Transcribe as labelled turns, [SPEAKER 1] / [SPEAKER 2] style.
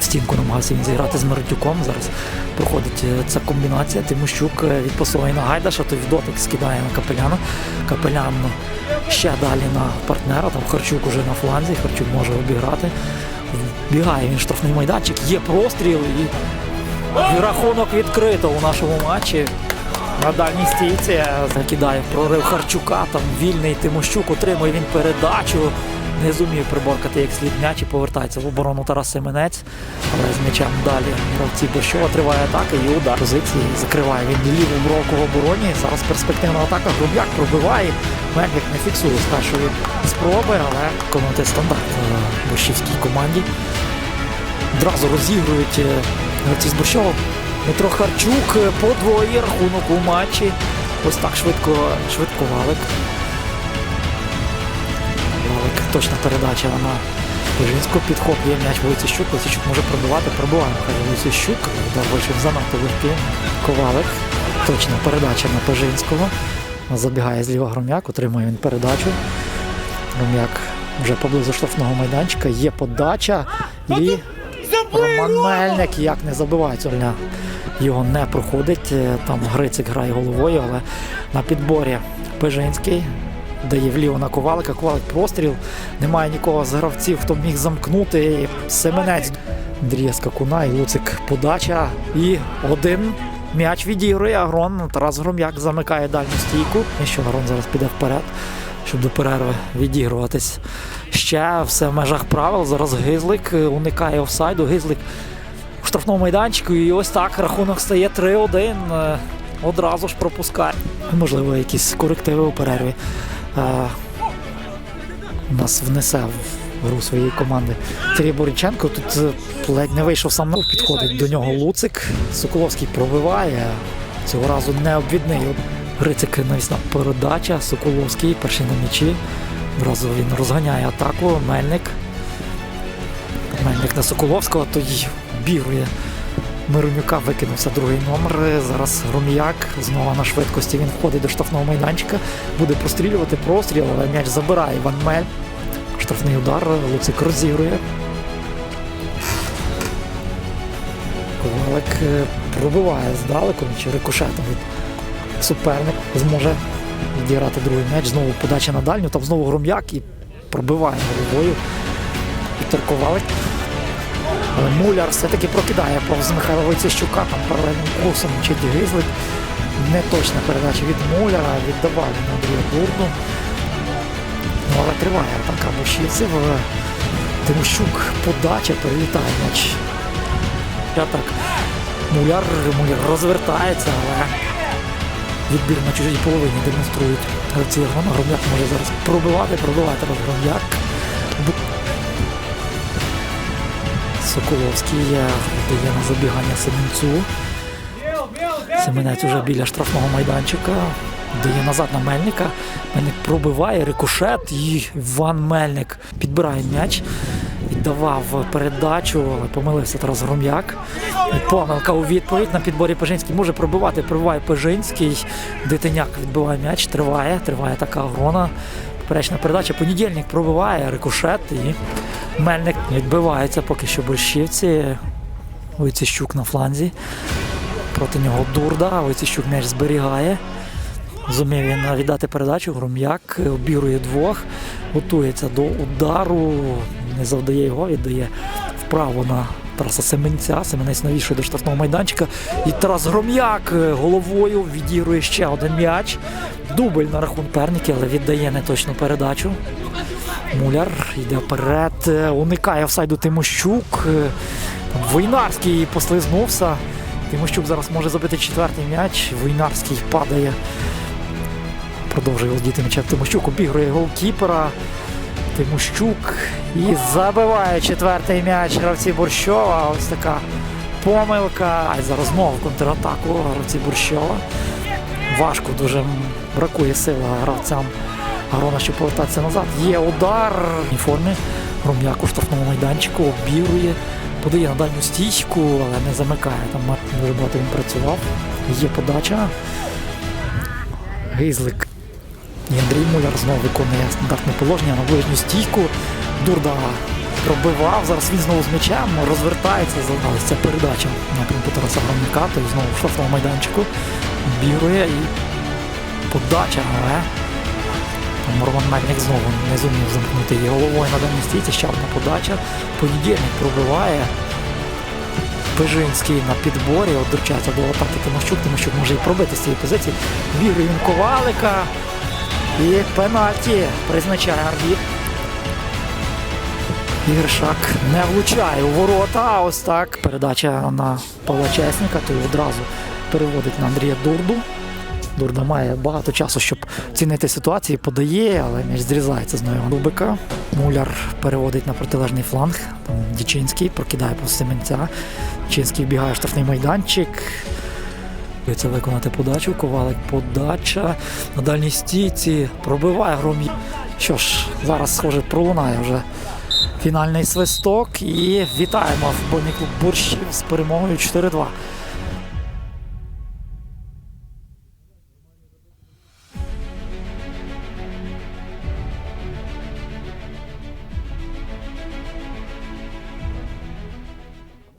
[SPEAKER 1] В стінку намагався він зіграти з Миротюком. Зараз проходить е, ця комбінація. Тимощук е, відпасовує на Гайдаша, той в дотик скидає на Капеляна. Капелян ще далі на партнера. Там Харчук уже на фланзі. Харчук може обіграти. Бігає він штрафний майданчик, є простріл і, і рахунок відкрито у нашому матчі. На дальній стійці е, закидає прорив Харчука, там вільний Тимощук, отримує він передачу. Не зумів приборкати як слід м'яч і повертається в оборону Тарас Семенець. Але з м'ячем далі гравці Бощова триває атака і удар позиції. Закриває він ліву бровку в обороні. Зараз перспективна атака. Груб'як пробиває. Мельник не фіксує з першої спроби, але виконувати стандарт е, борщівській команді. Одразу розігрують е, гравці з Борщова. Дмитро Харчук е, подвоює рахунок у матчі. Ось так швидко, швидко валик. Точна передача на Бежинську. Підхоплює м'яч Войцещук. Войцещук може пробивати. Пробиває Михайло Войцещук. Удар вийшов занадто легкий. Ковалик. Точна передача на Пежинського. Забігає зліва Гром'як, отримує він передачу. Гром'як вже поблизу штрафного майданчика. Є подача. І Роман Мельник як не забиває цього. Його не проходить. Там Грицик грає головою, але на підборі Пежинський дає вліво на ковалика. Ковалик простріл. Немає нікого з гравців, хто міг замкнути. Семенець Андрія Скакуна і Луцик подача. І один м'яч відігрує. Агрон. Тарас Гром'як замикає дальню стійку. І що Агрон зараз піде вперед, щоб до перерви відігруватись. Ще все в межах правил. Зараз Гизлик е, уникає офсайду. Гизлик у штрафному майданчику. І ось так рахунок стає 3-1. Е, Одразу ж пропускає. Можливо, якісь корективи у перерві. У нас внесе в гру своєї команди Сергій Бориченко. Тут е, ледь не вийшов сам на підходить до нього Луцик. Соколовський пробиває. Цього разу не обвідний. Грицик навісна передача. Соколовський перший на м'ячі. Одразу він розганяє атаку. Мельник. Мельник на Соколовського, той бігує. Миронюка викинувся другий номер. Зараз Гром'як знову на швидкості. Він входить до штрафного майданчика, буде прострілювати простріл, але м'яч забирає Іван Мель. Штрафний удар. Луцик розігрує. Ковалик е, пробиває здалеку, чи рикошетом від суперник зможе відіграти другий м'яч. Знову подача на дальню, там знову Гром'як і пробиває головою. Віктор Ковалик. Але Муляр все-таки прокидає повз Михайла Войцещука, там паралельним курсом чи Гизлик. Неточна передача від Муляра, віддавали на Андрія Бурну. Ну, але триває атака бушівців. Тимощук подача, перелітає м'яч. Так. Муляр, Муляр розвертається, але відбір на чужій половині демонструють гравці. Гром'як може зараз пробивати, пробивати. Бу- Соколовський дає на забігання Семенцю. Семенець уже біля штрафного майданчика. Дає назад на Мельника. Мельник пробиває рикошет і Іван Мельник підбирає м'яч. Віддавав передачу, але помилився Тарас Гром'як. Помилка у відповідь на підборі Пежинський може пробивати. Пробиває Пежинський. Дитиняк відбиває м'яч. Триває. Триває така грона. Поперечна передача. Понедільник пробиває рикошет і Мельник відбивається поки що борщівці. Войцещук на фланзі. Проти нього Дурда. Войцещук м'яч зберігає. Зумів він віддати передачу. Гром'як обігрує двох, готується до удару, не завдає його, віддає вправо на Тараса Семенця. Семенець навішує до штрафного майданчика. І Тарас Гром'як головою відігрує ще один м'яч. Дубль на рахунок перники, але віддає неточну передачу. Муляр йде вперед, е, уникає офсайду Тимощук. Е, Войнарський послизнувся. Тимощук зараз може забити четвертий м'яч. Войнарський падає. Продовжує роздіти м'яча Тимощук, обігрує голкіпера. Тимощук і забиває четвертий м'яч гравці Борщова. Ось така помилка. А й зараз знову контратаку гравці Борщова. Важко дуже бракує сили гравцям Гарона, щоб повертатися назад. Є удар в формі. Гром'як у штрафному майданчику обігрує, подає на дальню стійку, але не замикає. Там дуже багато він працював. Є подача. Гизлик. І Андрій Муляр знову виконує стандартне положення на ближню стійку. Дурда пробивав. Зараз він знову з м'ячем розвертається. Задалася передача напрямку Тараса Громніка. Той знову в штрафному майданчику. Бігує і подача, але там Роман Мельник знову не зумів замкнути її головою на даній стійці. Ще одна подача. Понедільник пробиває. Пижинський на підборі, от доручається до атаки Тимощук, Тимощук може і пробити з цієї позиції. Віграє він ковалика. І пенальті призначає арбіт. Ігор Шак не влучає у ворота. Ось так. Передача на Павла Чесника, той одразу переводить на Андрія Дурду. Дурда має багато часу, щоб цінити ситуацію, подає, але м'яч зрізається з нового Дубика. Муляр переводить на протилежний фланг. Там Дічинський прокидає по Семенця. Дічинський вбігає в штрафний майданчик. Це виконати подачу. Ковалик подача на дальній стійці. Пробиває громі. Що ж, зараз, схоже, пролунає вже фінальний свисток. І вітаємо футбольний клуб борщів з перемогою 4-2.